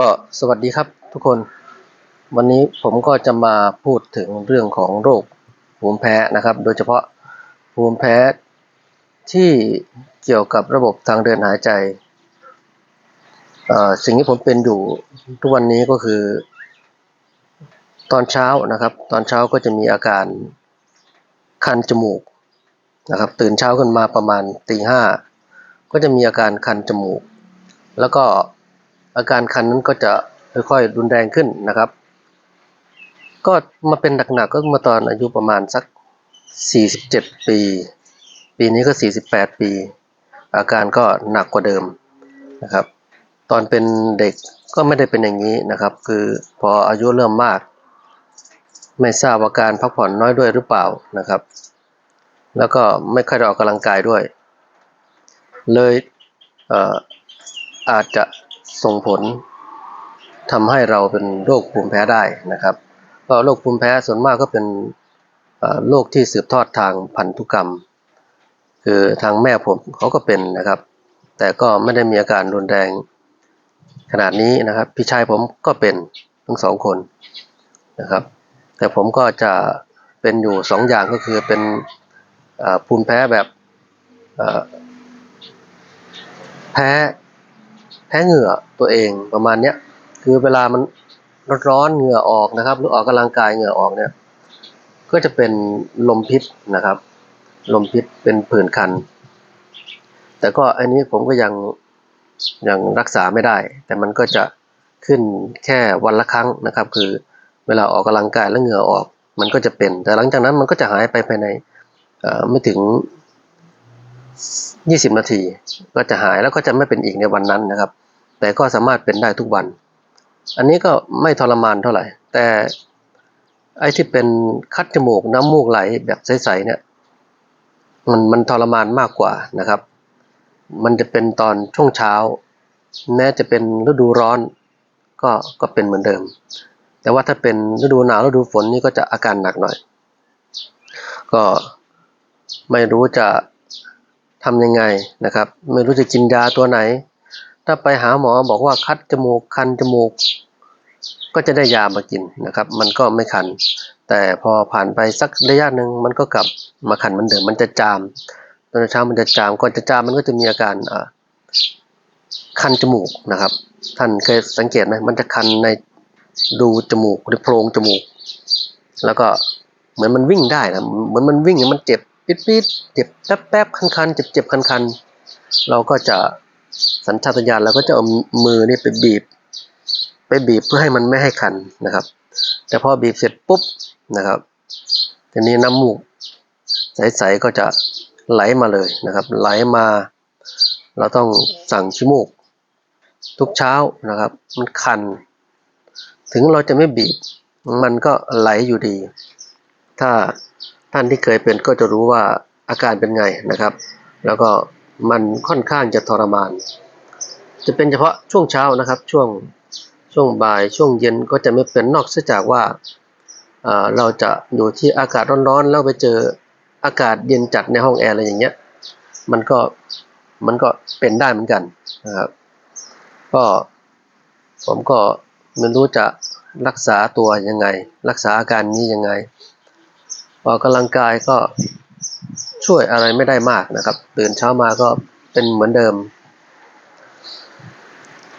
ก็สวัสดีครับทุกคน วันนี้ผมก็จะมาพูดถึงเรื่องของโรคภูมิแพ้นะครับ โดยเฉพาะภูมิแพ้ที่เกี่ยวกับระบบทางเดินหายใจ สิ่งที่ผมเป็นอยู่ทุกวันนี้ก็คือ ตอนเช้านะครับ ตอนเช้าก็จะมีอาการคันจมูกนะครับ ตื่นเช้าขึ้นมาประมาณตีห้าก็จะมีอาการคันจมูก แล้วก็ อาการคันนั้นก็จะค่อยๆรุนแรงขึ้นนะครับ ก็มาเป็นหนักๆก็มาตอนอายุประมาณสัก 47 ปี ปีนี้ก็ 48 ปี อาการก็หนักกว่าเดิมนะครับ ตอนเป็นเด็กก็ไม่ได้เป็นอย่างนี้นะครับ คือพออายุเริ่มมาก ไม่ทราบว่าการพักผ่อนน้อยด้วยหรือเปล่านะครับ แล้วก็ไม่ค่อยได้ออกกำลังกายด้วย เลยเอออาจจะ ส่งผลทำให้เราเป็นโรคภูมิแพ้ได้นะครับก็โรคภูมิแพ้ส่วนมากก็เป็นโรคที่สืบทอดทางพันธุกรรม คือทางแม่ผมเขาก็เป็นนะครับ แต่ก็ไม่ได้มีอาการรุนแรงขนาดนี้นะครับ พี่ชายผมก็เป็นทั้งสองคนนะครับ แต่ผมก็จะเป็นอยู่สองอย่างก็คือเป็นภูมิแพ้แบบแพ้ พ้เหงื่อตัวเองประมาณเนี้ยคือเวลามันร้อนๆเหงื่อออกนะครับ หรือออกกำลังกายเหงื่อออกเนี่ย ก็จะเป็นลมพิษนะครับ ลมพิษเป็นผื่นคัน แต่ก็อันนี้ผมก็ยังยังรักษาไม่ได้ แต่มันก็จะขึ้นแค่วันละครั้งนะครับ คือเวลาออกกำลังกายแล้วเหงื่อออก มันก็จะเป็น แต่หลังจากนั้นมันก็จะหายไปภายในไม่ถึง 20 นาที ก็จะหายแล้วก็จะไม่เป็นอีกในวันนั้นนะครับ แต่ก็สามารถเป็นได้ทุกวัน อันนี้ก็ไม่ทรมานเท่าไหร่ แต่ไอ้ที่เป็นคัดจมูกน้ำมูกไหลแบบใสๆเนี่ย มันมันทรมานมากกว่านะครับ มันจะเป็นตอนช่วงเช้า แม้จะเป็นฤดูร้อนก็ก็เป็นเหมือนเดิม แต่ว่าถ้าเป็นฤดูหนาวฤดูฝนนี่ก็จะอาการหนักหน่อย ก็ไม่รู้จะทำยังไงนะครับ ไม่รู้จะกินยาตัวไหน ถ้าไปหาหมอบอกว่าคัดจมูกคันจมูก ก็จะได้ยามากินนะครับ มันก็ไม่คัน แต่พอผ่านไปสักระยะหนึ่งมันก็กลับมาคันเหมือนเดิมมันจะจามตอนเช้ามันจะจามก่อนจะจามมันก็จะมีอาการอ่าคันจมูกนะครับ ท่านเคยสังเกตไหมมันจะคันในรูจมูกหรือโพรงจมูก แล้วก็เหมือนมันวิ่งได้นะเหมือนมันวิ่งมันเจ็บปิดๆเจ็บแป๊บแป๊บคันคันเจ็บเจ็บคันคันเราก็จะ สัญชาตญาณเราก็จะเอามือนี่ไปบีบ ไปบีบเพื่อให้มันไม่ให้คันนะครับ แต่พอบีบเสร็จปุ๊บนะครับทีนี้น้ำมูกใสๆก็จะไหลมาเลยนะครับ ไหลมา เราต้องสั่งชิมูก ทุกเช้านะครับ มันคัน ถึงเราจะไม่บีบ มันก็ไหลอยู่ดี ถ้าท่านที่เคยเป็นก็จะรู้ว่าอาการเป็นไงนะครับ แล้วก็ มันค่อนข้างจะทรมาน จะเป็นเฉพาะช่วงเช้านะครับ ช่วงช่วงบ่ายช่วงเย็นก็จะไม่เป็นนอกเสียจากว่าเราจะอยู่ที่อากาศร้อนๆแล้วไปเจออากาศเย็นจัดในห้องแอร์อะไรอย่างเงี้ย มันก็มันก็เป็นได้เหมือนกันนะครับก็ผมก็ไม่รู้จะรักษาตัวยังไง รักษาอาการนี้ยังไงออกกำลังกายก็ ช่วยอะไรไม่ได้มากนะครับตื่นเช้ามาก็เป็นเหมือนเดิม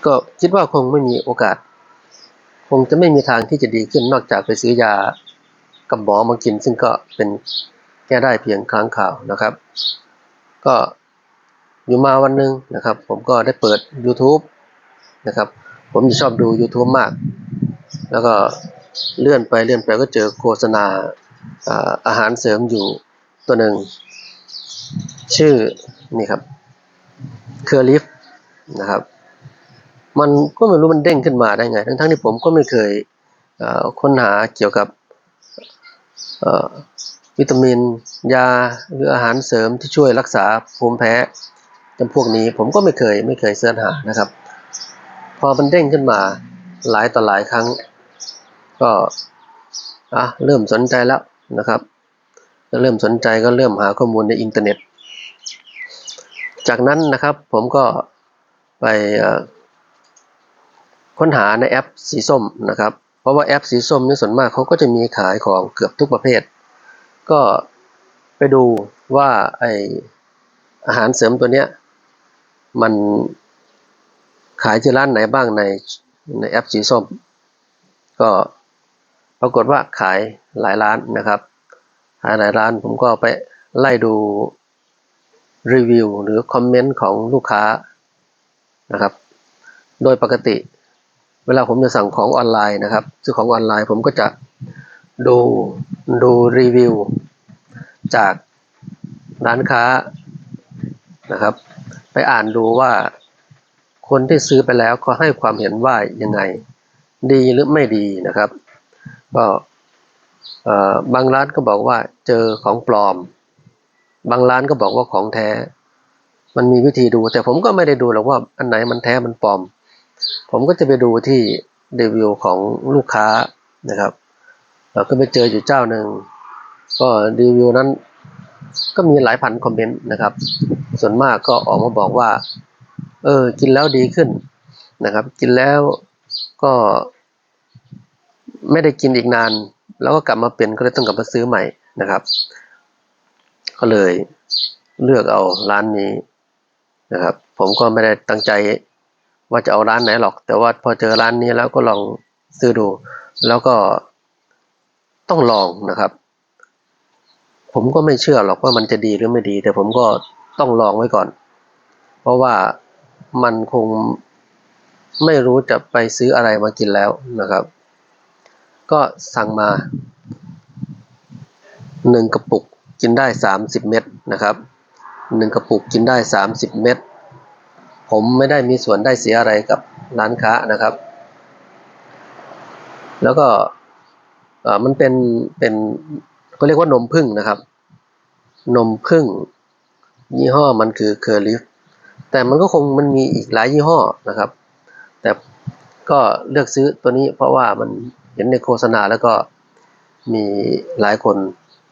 ก็คิดว่าคงไม่มีโอกาส คงจะไม่มีทางที่จะดีขึ้นนอกจากไปซื้อยากับหมอมากิน ซึ่งก็เป็นแก้ได้เพียงครั้งข่าวนะครับ ก็อยู่มาวันหนึ่งนะครับ ผมก็ได้เปิด YouTube นะครับ ผมจะชอบดู YouTube มาก แล้วก็เลื่อนไปเลื่อนไปก็เจอโฆษณาอ่าอาหารเสริมอยู่ ตัวหนึ่ง ชื่อนี่ครับเคอร์ลิฟนะครับ มันก็ไม่รู้มันเด้งขึ้นมาได้ไง ทั้งๆที่ผมก็ไม่เคยเค้นหาเกี่ยวกับวิตามิน ยาหรืออาหารเสริมที่ช่วยรักษาภูมิแพ้จำพวกนี้ผมก็ไม่เคยไม่เคยเสิร์ชหานะครับ พอมันเด้งขึ้นมาหลายต่อหลายครั้ง ก็อะเริ่มสนใจแล้วนะครับ เริ่มสนใจก็เริ่มหาข้อมูลในอินเทอร์เน็ต จากนั้นนะครับผมก็ไปค้นหาในแอปสีส้มนะครับ เพราะว่าแอปสีส้มนี่ส่วนมากเขาก็จะมีขายของเกือบทุกประเภท ก็ไปดูว่าไออาหารเสริมตัวเนี้ยมันขายที่ร้านไหนบ้างในในแอปสีส้ม ก็ปรากฏว่าขายหลายร้านนะครับ หลายร้านผมก็ไปไล่ดูรีวิวหรือคอมเมนต์ของลูกค้านะครับ โดยปกติ เวลาผมจะสั่งของออนไลน์นะครับ ซื้อของออนไลน์ผมก็จะดูดูรีวิวจากร้านค้านะครับ ไปอ่านดูว่าคนที่ซื้อไปแล้วเขาให้ความเห็นว่ายังไง ดีหรือไม่ดีนะครับ ก็ บางร้านก็บอกว่าเจอของปลอม บางร้านก็บอกว่าของแท้ มันมีวิธีดู แต่ผมก็ไม่ได้ดูหรอกว่าอันไหนมันแท้มันปลอม ผมก็จะไปดูที่รีวิวของลูกค้านะครับก็ไปเจออยู่เจ้าหนึ่งก็รีวิวนั้นก็มีหลายพันคอมเมนต์นะครับ ส่วนมากก็ออกมาบอกว่า เออ กินแล้วดีขึ้นนะครับ กินแล้วก็ไม่ได้กินอีกนาน แล้วก็กลับมาเป็นก็เลยต้องกลับมาซื้อใหม่นะครับ ก็เลยเลือกเอาร้านนี้นะครับ ผมก็ไม่ได้ตั้งใจว่าจะเอาร้านไหนหรอก แต่ว่าพอเจอร้านนี้แล้วก็ลองซื้อดู แล้วก็ต้องลองนะครับ ผมก็ไม่เชื่อหรอกว่ามันจะดีหรือไม่ดี แต่ผมก็ต้องลองไว้ก่อน เพราะว่ามันคงไม่รู้จะไปซื้ออะไรมากินแล้วนะครับ ก็สั่งมาหนึ่งกระปุกกินได้สามสิบเม็ดนะครับหนึ่งกระปุกกินได้สามสิบเม็ดผมไม่ได้มีส่วนได้เสียอะไรกับร้านค้านะครับ แล้วก็มันเป็นเป็นเขาเรียกว่านมผึ้งนะครับ นมผึ้งยี่ห้อมันคือเคอร์ลิฟแต่มันก็คงมันมีอีกหลายยี่ห้อนะครับ แต่ก็เลือกซื้อตัวนี้เพราะว่ามัน เห็นในโฆษณาแล้วก็มีหลายคน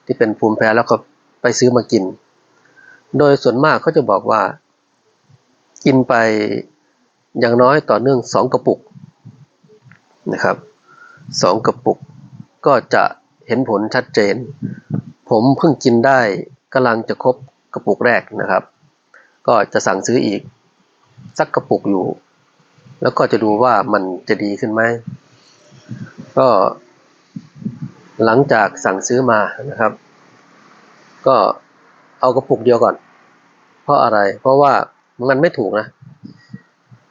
ที่เป็นภูมิแพ้แล้วก็ไปซื้อมากิน โดยส่วนมากเขาจะบอกว่า กินไปอย่างน้อยต่อเนื่องสองกระปุกนะครับสองกระปุกก็จะเห็นผลชัดเจน ผมเพิ่งกินได้กำลังจะครบกระปุกแรกนะครับ ก็จะสั่งซื้ออีก สักกระปุกอยู่ แล้วก็จะดูว่ามันจะดีขึ้นไหม ก็หลังจากสั่งซื้อมานะครับ ก็เอากระปุกเดียวก่อน เพราะอะไรเพราะว่ามันไม่ถูกนะ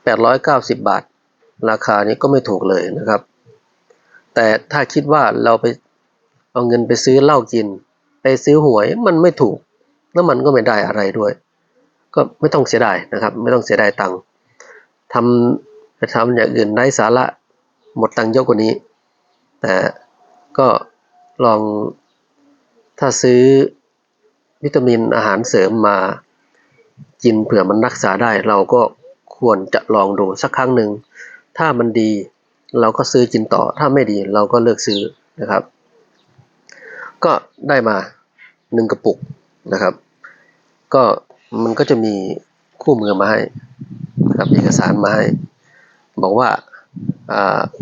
890 บาท ราคานี้ก็ไม่ถูกเลยนะครับ แต่ถ้าคิดว่าเราไปเอาเงินไปซื้อเหล้ากิน ไปซื้อหวยมันไม่ถูก แล้วมันก็ไม่ได้อะไรด้วย ก็ไม่ต้องเสียดายนะครับ ไม่ต้องเสียดายตังค์ทำไปทำอย่างอื่นไร้สาระหมดตังค์เยอะกว่านี้ แต่ก็ลองถ้าซื้อวิตามินอาหารเสริมมากินเผื่อมันรักษาได้ เราก็ควรจะลองดูสักครั้งหนึ่ง ถ้ามันดีเราก็ซื้อกินต่อ ถ้าไม่ดีเราก็เลิกซื้อนะครับ ก็ได้มาหนึ่งกระปุกนะครับ ก็มันก็จะมีคู่มือมาให้นะครับเอกสารมาให้ บอกว่า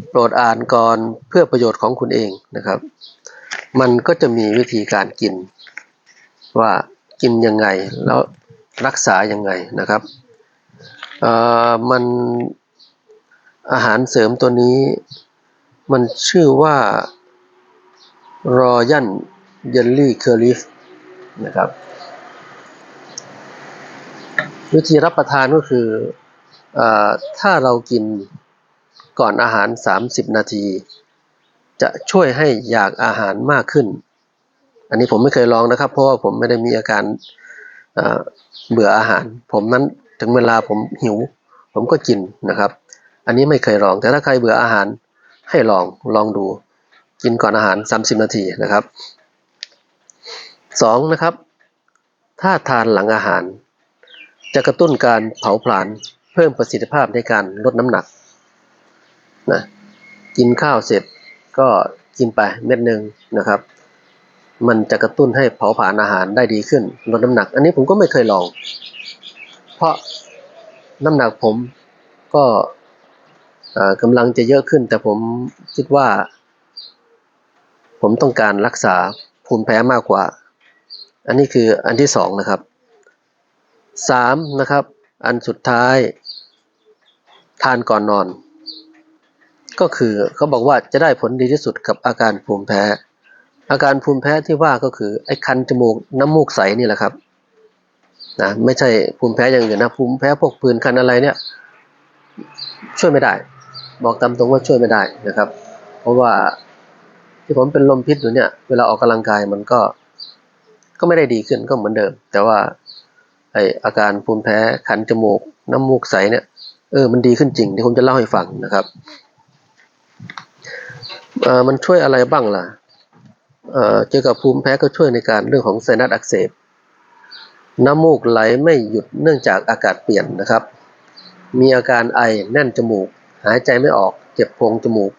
โปรดอ่านก่อนเพื่อประโยชน์ของคุณเองนะครับ มันก็จะมีวิธีการกิน ว่ากินยังไงแล้วรักษายังไงนะครับมันอาหารเสริมตัวนี้ มันชื่อว่ารอยันเยลลี่เคอร์ลิฟนะครับ วิธีรับประทานก็คืออถ้าเรากิน ก่อนอาหาร 30 นาที จะช่วยให้อยากอาหารมากขึ้น อันนี้ผมไม่เคยลองนะครับ เพราะว่าผมไม่ได้มีอาการเบื่ออาหาร ผมนั้นถึงเวลาผมหิว ผมก็กินนะครับ อันนี้ไม่เคยลอง แต่ถ้าใครเบื่ออาหารให้ลองลองดูกินก่อนอาหาร 30 นาทีนะครับสองนะครับ ถ้าทานหลังอาหาร จะกระตุ้นการเผาผลาญเพิ่มประสิทธิภาพในการลดน้ำหนัก นะกินข้าวเสร็จก็กินไปเม็ดหนึ่งนะครับ มันจะกระตุ้นให้เผาผลาญอาหารได้ดีขึ้นลดน้ำหนัก อันนี้ผมก็ไม่เคยลอง เพราะน้ำหนักผมก็กำลังจะเยอะขึ้น แต่ผมคิดว่า ผมต้องการรักษาภูมิแพ้มากกว่า อันนี้คืออันที่สองนะครับสามนะครับ อันสุดท้าย ทานก่อนนอน ก็คือเขาบอกว่าจะได้ผลดีที่สุดกับอาการภูมิแพ้ อาการภูมิแพ้ที่ว่าก็คือไอ้คันจมูกน้ำมูกใสนี่แหละครับนะไม่ใช่ภูมิแพ้อย่างอื่นนะภูมิแพ้พวกผื่นคันอะไรเนี่ย ช่วยไม่ได้ บอกตามตรงว่าช่วยไม่ได้นะครับ เพราะว่าที่ผมเป็นลมพิษอยู่เนี่ย เวลาออกกำลังกายมันก็ ก็ไม่ได้ดีขึ้นก็เหมือนเดิม แต่ว่าไออาการภูมิแพ้คันจมูก น้ำมูกใสเนี่ยเออมันดีขึ้นจริงเดี๋ยวผมจะเล่าให้ฟังนะครับ มันช่วยอะไรบ้างล่ะเอ่อกับภูมิแพ้ก็ช่วยในการเรื่องของไซนัสอักเสบ น้ำมูกไหลไม่หยุดเนื่องจากอากาศเปลี่ยนนะครับ มีอาการไอแน่นจมูก หายใจไม่ออกเจ็บโพรงจมูก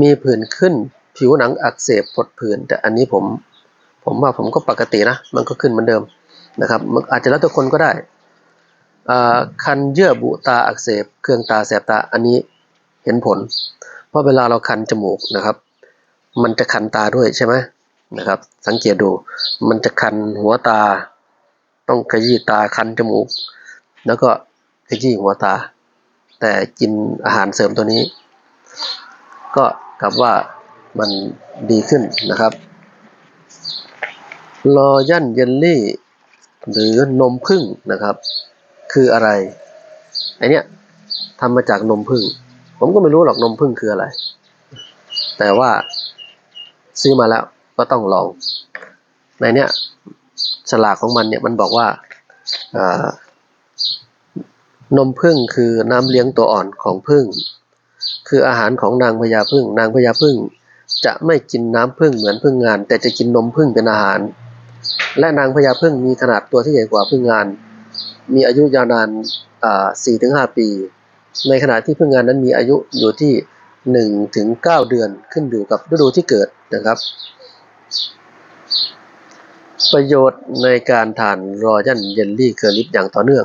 มีผื่นขึ้นผิวหนังอักเสบปวดผื่นแต่อันนี้ผม ผมว่าผมก็ปกตินะ มันก็ขึ้นเหมือนเดิมนะครับอาจจะแล้วแต่คนก็ได้คันเยื่อบุตาอักเสบ เครื่องตาแสบตาอันนี้เห็นผล ราะเวลาเราคันจมูกนะครับ มันจะคันตาด้วยใช่ไหมนะครับ สังเกตดู มันจะคันหัวตา ต้องขยี้ตาคันจมูก แล้วก็ขยี้หัวตา แต่กินอาหารเสริมตัวนี้ ก็กลับว่ามันดีขึ้นนะครับลอยันเยลลี่ หรือนมผึ้งนะครับ คืออะไรไอเนี้ยทำมาจากนมผึ้ง ผมก็ไม่รู้หรอกนมผึ้งคืออะไร แต่ว่าซื้อมาแล้วก็ต้องลอง ในเนี้ยฉลากของมันเนี่ยมันบอกว่านมผึ้งคือน้ำเลี้ยงตัวอ่อนของผึ้งคืออาหารของนางพญาผึ้งนางพญาผึ้งจะไม่กินน้ำผึ้งเหมือนผึ้งงาน แต่จะกินนมผึ้งเป็นอาหาร และนางพญาผึ้งมีขนาดตัวที่ใหญ่กว่าผึ้งงาน มีอายุยาวนานอ่าสี่ถึงห้าปี ในขณะที่ผึ้งงานนั้นมีอายุอยู่ที่หนึ่งถึงเก้าเดือนขึ้นอยู่กับฤดูที่เกิดนะครับ ประโยชน์ในการทานรอยันเยลลี่เกอร์ลิปอย่างต่อเนื่อง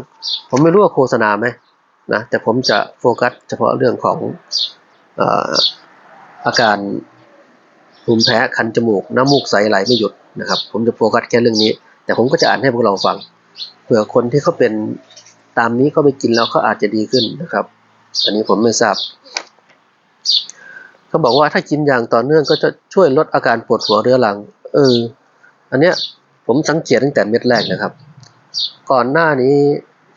ผมไม่รู้ว่าโฆษณาไหมนะแต่ผมจะโฟกัสเฉพาะเรื่องของเอ่ออาการภูมิแพ้คันจมูก น้ำมูกใสไหลไม่หยุดนะครับ ผมจะโฟกัสแค่เรื่องนี้ แต่ผมก็จะอ่านให้พวกเราฟังเผื่อคนที่เขาเป็นตามนี้เขาไปกินแล้วเขาอาจจะดีขึ้นนะครับ อันนี้ผมไม่ทราบเขาบอกว่าถ้ากินอย่างต่อเนื่องก็จะช่วยลดอาการปวดหัวเรื้อรัง เออ อันเนี้ยผมสังเกตตั้งแต่เม็ดแรกนะครับ ก่อนหน้านี้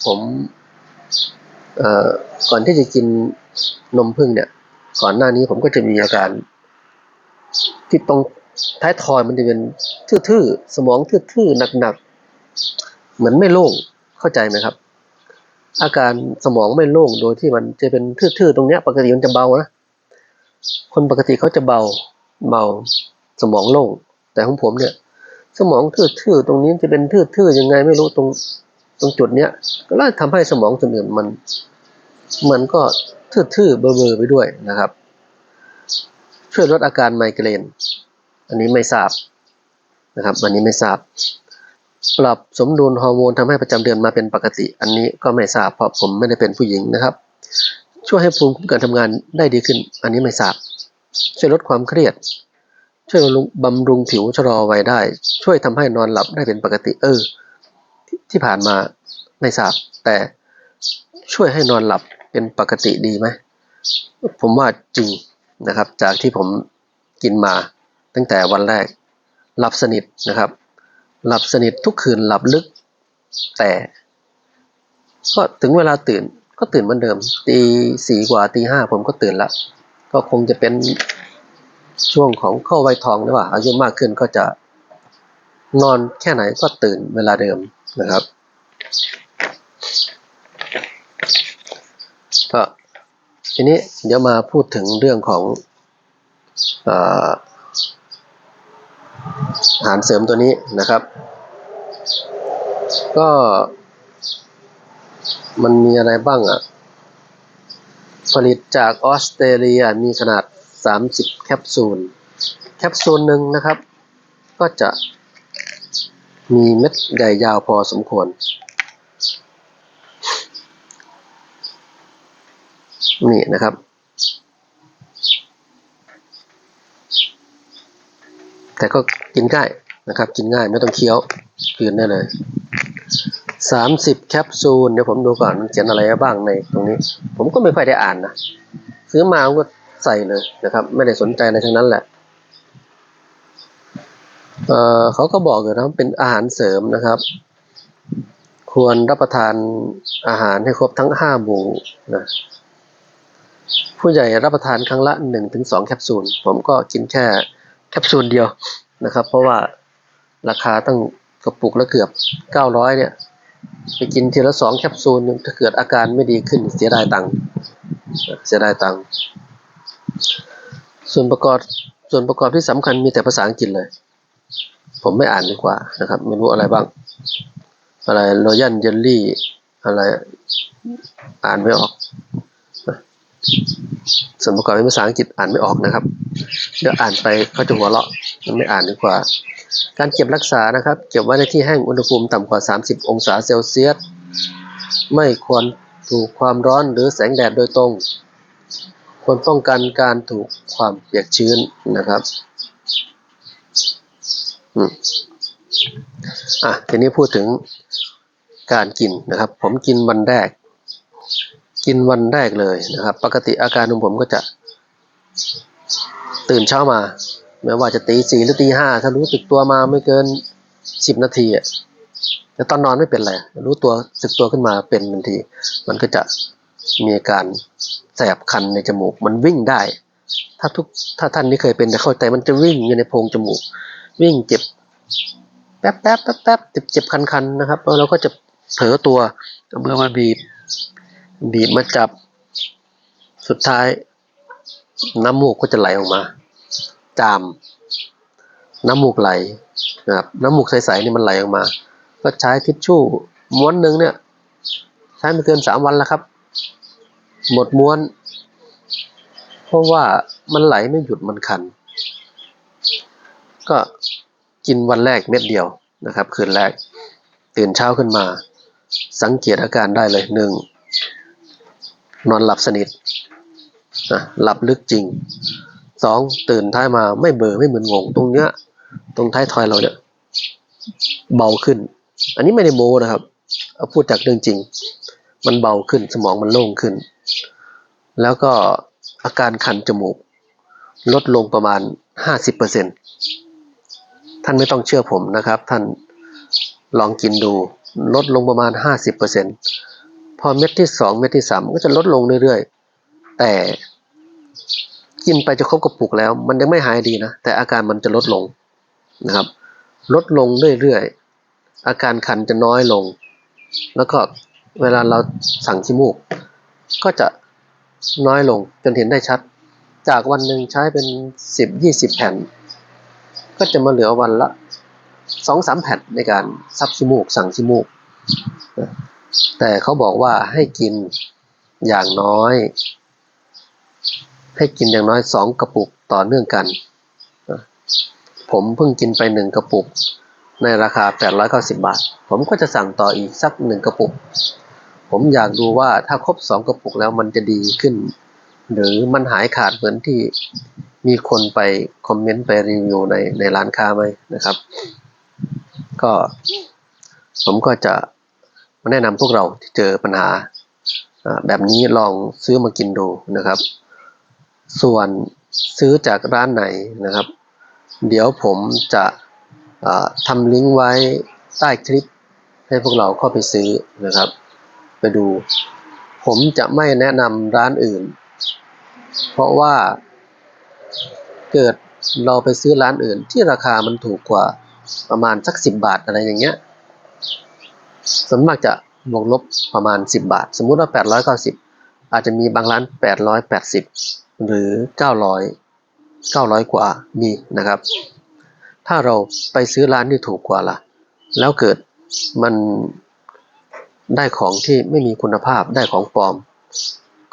ผมเอ่อก่อนที่จะกินนมผึ้งเนี่ย ก่อนหน้านี้ผมก็จะมีอาการ ที่ตรงท้ายทอยมันจะเป็นทื่อๆ สมองทื่อๆ หนักๆ เหมือนไม่โล่ง เข้าใจไหมครับ อาการสมองไม่โล่งโดยที่มันจะเป็นทื่อๆตรงเนี้ย ปกติมันจะเบานะคนปกติเขาจะเบาเบาสมองโล่ง แต่ของผมเนี่ย สมองทื่อๆตรงนี้จะเป็นทื่อๆยังไงไม่รู้ตรงตรงจุดเนี้ยก็เลยทำให้สมองส่วนอื่นมัน มันก็ทื่อๆเบลอๆไปด้วยนะครับ ช่วยลดอาการไมเกรน อันนี้ไม่ทราบนะครับ อันนี้ไม่ทราบ ปรับสมดุลฮอร์โมนทำให้ประจำเดือนมาเป็นปกติ อันนี้ก็ไม่ทราบเพราะผมไม่ได้เป็นผู้หญิงนะครับ ช่วยให้ภูมิคุ้มกันทำงานได้ดีขึ้น อันนี้ไม่ทราบ ช่วยลดความเครียด ช่วยบำรุงผิวชะลอวัยได้ ช่วยทำให้นอนหลับได้เป็นปกติเออที่ที่ผ่านมาไม่ทราบ แต่ช่วยให้นอนหลับเป็นปกติดีไหมผมว่าจริงนะครับ จากที่ผมกินมาตั้งแต่วันแรกหลับสนิทนะครับ หลับสนิททุกคืนหลับลึก แต่ ก็ถึงเวลาตื่นก็ตื่นเหมือนเดิม ตีสี่กว่าตีห้าผมก็ตื่นละ ก็คงจะเป็นช่วงของเข้าวัยทองหรือว่า อายุมากขึ้นก็จะนอนแค่ไหนก็ตื่นเวลาเดิมนะครับ ก็ทีนี้เดี๋ยวมาพูดถึงเรื่องของเอ่ อาหารเสริมตัวนี้นะครับ ก็ มันมีอะไรบ้างอะ ผลิตจากออสเตรเลียมีขนาด 30 แคปซูล แคปซูลหนึ่งนะครับ ก็จะมีเม็ดใหญ่ยาวพอสมควร นี่นะครับ แต่ก็กินง่ายนะครับ กินง่ายไม่ต้องเคี้ยวกินได้เลยสามสิบแคปซูล เดี๋ยวผมดูก่อนมันเขียนอะไรบ้างในตรงนี้ ผมก็ไม่ค่อยได้อ่านนะ ซื้อมาผมก็ใส่เลยนะครับ ไม่ได้สนใจอะไรทั้งนั้นแหละเเขาก็บอกอยู่นะว่าเป็นอาหารเสริมนะครับ ควรรับประทานอาหารให้ครบทั้งห้าหมู่นะผู้ใหญ่รับประทานครั้งละหนึ่งถึงสองแคปซูล ผมก็กินแค่ แคปซูลเดียวนะครับ เพราะว่าราคาตั้งกระปุกละเกือบเก้าร้อยเนี่ย ไปกินทีละสองแคปซูลถ้าเกิดอาการไม่ดีขึ้นเสียดายตังค์เสียดายตังค์ส่วนประกอบส่วนประกอบที่สำคัญมีแต่ภาษาอังกฤษเลย ผมไม่อ่านดีกว่านะครับ ไม่รู้อะไรบ้าง อะไรรอยันเยลลี่อะไรอ่านไม่ออก ส่วนประกอบเป็นภาษาอังกฤษอ่านไม่ออกนะครับ เดี๋ยวอ่านไปเขาจะหัวเราะไม่อ่านดีกว่า การเก็บรักษานะครับ เก็บไว้ในที่แห้งอุณหภูมิต่ำกว่า 30 องศาเซลเซียส ไม่ควรถูกความร้อนหรือแสงแดดโดยตรง ควรป้องกันการถูกความเปียกชื้นนะครับอะทีนี้พูดถึงการกินนะครับ ผมกินวันแรก กินวันแรกเลยนะครับ ปกติอาการของผมก็จะ ตื่นเช้ามา ไม่ว่าจะตีสี่หรือตีห้าถ้ารู้สึกตัวมาไม่เกินสิบนาทีอะแต่ตอนนอนไม่เป็นไรรู้ตัวสึกตัวขึ้นมาเป็นทันที มันก็จะมีอาการแสบคันในจมูก มันวิ่งได้ ถ้าทุกถ้าท่านนี้เคยเป็นจะเข้าใจมันจะวิ่งอยู่ในโพรงจมูก วิ่งเจ็บแป๊บแป๊บแป๊บแป๊บเจ็บเจ็บคันคันๆนะครับแล้วเราก็จะเผลอตัวเอามือมาบีบ บีบมาจับ สุดท้ายน้ำมูกก็จะไหลออกมา จาม น้ำมูกไหลนะครับน้ำมูกใสๆนี่มันไหลออกมา ก็ใช้ทิชชู่ม้วนหนึ่งเนี่ย ใช้ไม่เกินสามวันแล้วครับ หมดม้วน เพราะว่ามันไหลไม่หยุดมันคัน ก็กินวันแรกเม็ดเดียวนะครับ คืนแรก ตื่นเช้าขึ้นมา สังเกตอาการได้เลยหนึ่ง นอนหลับสนิทนะหลับลึกจริงสองตื่นท้ายมาไม่เบลอไม่เหมึนงง ตรงเนี้ย ตรงท้ายทอยเราเนี่ยเบาขึ้น อันนี้ไม่ได้โม้นะครับเอาพูดจากเรื่องจริง มันเบาขึ้นสมองมันโล่งขึ้น แล้วก็อาการคันจมูก ลดลงประมาณห้าสิบเปอร์เซ็นท่านไม่ต้องเชื่อผมนะครับ ท่านลองกินดู ลดลงประมาณห้าสิบเปอร์เซ็น พอเม็ดที่สองเม็ดที่สามก็จะลดลงเรื่อยๆ แต่กินไปจะครบกระปุกแล้ว มันยังไม่หายดีนะ แต่อาการมันจะลดลงนะครับ ลดลงเรื่อยๆ อาการคันจะน้อยลง แล้วก็เวลาเราสั่งขี้มูก ก็จะน้อยลงจนเห็นได้ชัด จากวันหนึ่งใช้เป็นสิบยี่สิบแผ่น ก็จะมาเหลือวันละสองสามแผ่นในการซับขี้มูก สั่งขี้มูก แต่เขาบอกว่าให้กินอย่างน้อย ให้กินอย่างน้อยสองกระปุกต่อเนื่องกัน ผมเพิ่งกินไปหนึ่งกระปุก ในราคา 890 บาท ผมก็จะสั่งต่ออีกสักหนึ่งกระปุก ผมอยากดูว่าถ้าครบสองกระปุกแล้วมันจะดีขึ้น หรือมันหายขาดเหมือนที่มีคนไปคอมเมนต์ไปรีวิวในในร้านค้าไหมนะครับ ก็ผมก็จะ มาแนะนำพวกเราที่เจอปัญหาแบบนี้ลองซื้อมากินดูนะครับ ส่วนซื้อจากร้านไหนนะครับ เดี๋ยวผมจะอ่าทำลิงก์ไว้ใต้คลิปให้พวกเราเข้าไปซื้อนะครับ ไปดู ผมจะไม่แนะนำร้านอื่น เพราะว่าเกิดเราไปซื้อร้านอื่นที่ราคามันถูกกว่าประมาณสักสิบบาทอะไรอย่างเงี้ย ส่วนมากจะบวกลบประมาณสิบบาท สมมุติว่าแปดร้อยเก้าสิบอาจจะมีบางร้านแปดร้อยแปดสิบหรือเก้าร้อยเก้าร้อยกว่ามีนะครับ ถ้าเราไปซื้อร้านที่ถูกกว่าล่ะ แล้วเกิดมันได้ของที่ไม่มีคุณภาพได้ของปลอม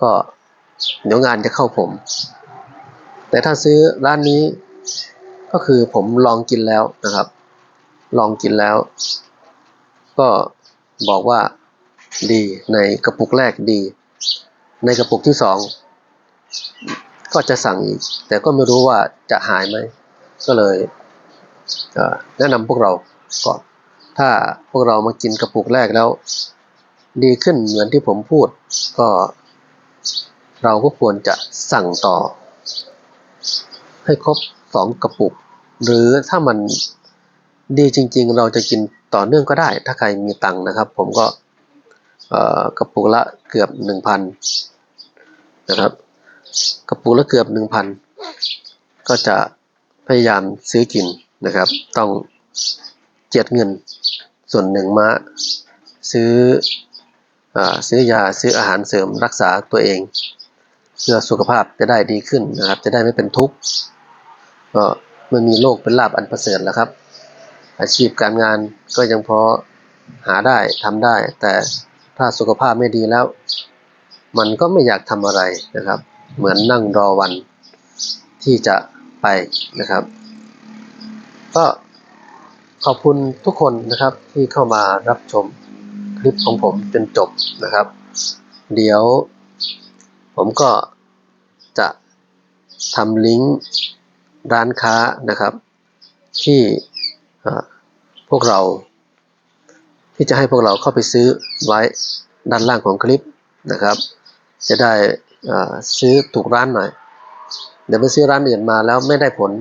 ก็เดี๋ยวงานจะเข้าผม แต่ถ้าซื้อร้านนี้ก็คือผมลองกินแล้วนะครับ ลองกินแล้ว ก็ บอกว่าดีในกระปุกแรกดี ในกระปุกที่สองก็จะสั่งอีก แต่ก็ไม่รู้ว่าจะหายไหม ก็เลยแนะนำพวกเราก่อนถ้าพวกเรามากินกระปุกแรกแล้ว ดีขึ้นเหมือนที่ผมพูด ก็เราก็ควรจะสั่งต่อ ให้ครบสองกระปุก หรือถ้ามันดีจริง ๆ เราจะกิน ต่อเนื่องก็ได้ ถ้าใครมีตังค์นะครับ ผมก็กระปุกละเกือบหนึ่งพันนะครับกระปุกละเกือบหนึ่งพันก็จะพยายามซื้อกินนะครับ ต้องเจ็ดเงินส่วนหนึ่งมาซื้ออซื้อยาซื้ออาหารเสริมรักษาตัวเอง เพื่อสุขภาพจะได้ดีขึ้นนะครับ จะได้ไม่เป็นทุกข์ก็มันมีโรคเป็นลาบอันประเสริฐแล้วครับ อาชีพการงานก็ยังพอหาได้ทำได้ แต่ถ้าสุขภาพไม่ดีแล้ว มันก็ไม่อยากทำอะไรนะครับ เหมือนนั่งรอวันที่จะไปนะครับ ก็ขอบคุณทุกคนนะครับที่เข้ามารับชมคลิปของผมจนจบนะครับ เดี๋ยวผมก็จะทำลิงก์ร้านค้านะครับ ที่ พวกเราที่จะให้พวกเราเข้าไปซื้อไว้ด้านล่างของคลิปนะครับ จะได้ซื้อถูกร้านหน่อย เดี๋ยวไปซื้อร้านอื่นมาแล้วไม่ได้ผล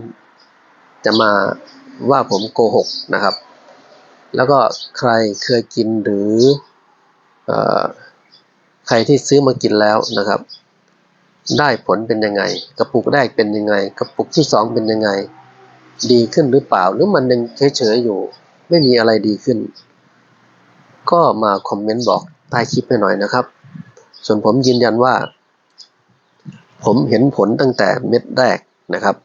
จะมาว่าผมโกหกนะครับ แล้วก็ใครเคยกินหรือออใครที่ซื้อมากินแล้วนะครับ ได้ผลเป็นยังไง กระปุกแรกเป็นยังไง กระปุกที่สองเป็นยังไง ดีขึ้นหรือเปล่า หรือมันยังเฉยๆอยู่ ไม่มีอะไรดีขึ้น ก็มาคอมเมนต์บอกใต้คลิปให้หน่อยนะครับ ส่วนผมยืนยันว่า ผมเห็นผลตั้งแต่เม็ดแรกนะครับ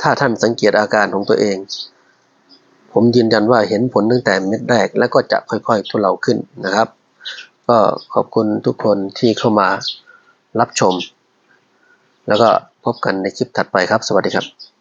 ถ้าท่านสังเกตอาการของตัวเอง ผมยืนยันว่าเห็นผลตั้งแต่เม็ดแรก แล้วก็จะค่อยๆทุเลาขึ้นนะครับ ก็ขอบคุณทุกคนที่เข้ามารับชม แล้วก็พบกันในคลิปถัดไปครับ สวัสดีครับ